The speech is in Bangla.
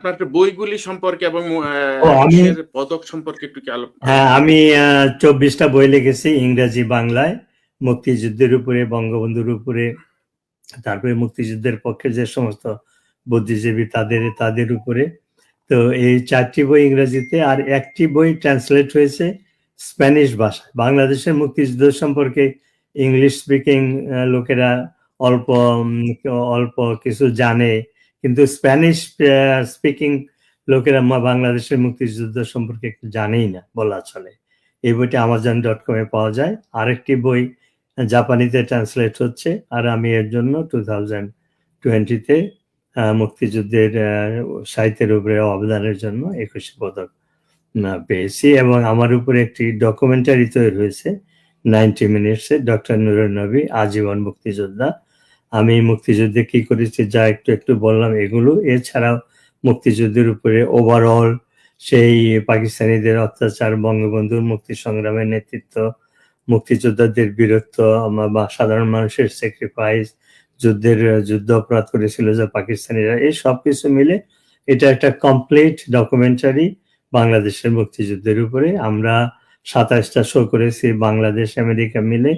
আপনার বইগুলি সম্পর্কে এবং পদক সম্পর্কে একটু হ্যাঁ আমি চব্বিশটা বই লিখেছি ইংরেজি বাংলায় মুক্তিযুদ্ধের উপরে বঙ্গবন্ধুর উপরে তারপরে মুক্তিযুদ্ধের পক্ষে যে সমস্ত বুদ্ধিজীবী তাদের তাদের উপরে। তো এই চারটি বই ইংরেজিতে আর একটি বই ট্রান্সলেট হয়েছে স্প্যানিশ ভাষায়। বাংলাদেশের মুক্তিযুদ্ধ সম্পর্কে ইংলিশ স্পিকিং লোকেরা অল্প অল্প কিছু জানে কিন্তু স্প্যানিশ স্পিকিং লোকেরা মা- বাংলাদেশের মুক্তিযুদ্ধ সম্পর্কে একটু জানেই না বলা চলে। এই বইটা আমাজন ডট কমে পাওয়া যায়। আরেকটি বই জাপানিতে ট্রান্সলেট হচ্ছে আর আমি এর জন্য টু থাউজেন্ড টোয়েন্টিতে মুক্তিযুদ্ধের আহ, সাহিত্যের উপরে অবদানের জন্য একুশে পদক পেয়েছি এবং আমার উপরে একটি ডকুমেন্টারি তৈরি হয়েছে নাইনটি মিনিটসে ডক্টর নুরুল নবী আজীবন মুক্তিযোদ্ধা। আমি মুক্তিযুদ্ধে কি করেছি যা একটু একটু বললাম, এগুলো। এছাড়াও মুক্তিযুদ্ধের উপরে ওভারঅল সেই পাকিস্তানিদের অত্যাচার বঙ্গবন্ধুর মুক্তি সংগ্রামের নেতৃত্ব, মুক্তিযোদ্ধাদের বীরত্ব বা সাধারণ মানুষের স্যাক্রিফাইস যুদ্ধের, যুদ্ধ অপরাধ করেছিল যে পাকিস্তানিরা, এই সব কিছু মিলে এটা একটা কমপ্লিট ডকুমেন্টারি বাংলাদেশের মুক্তিযুদ্ধের উপরে। আমরা সাতাশটা শো করেছি, বাংলাদেশ, আমেরিকা মিলে।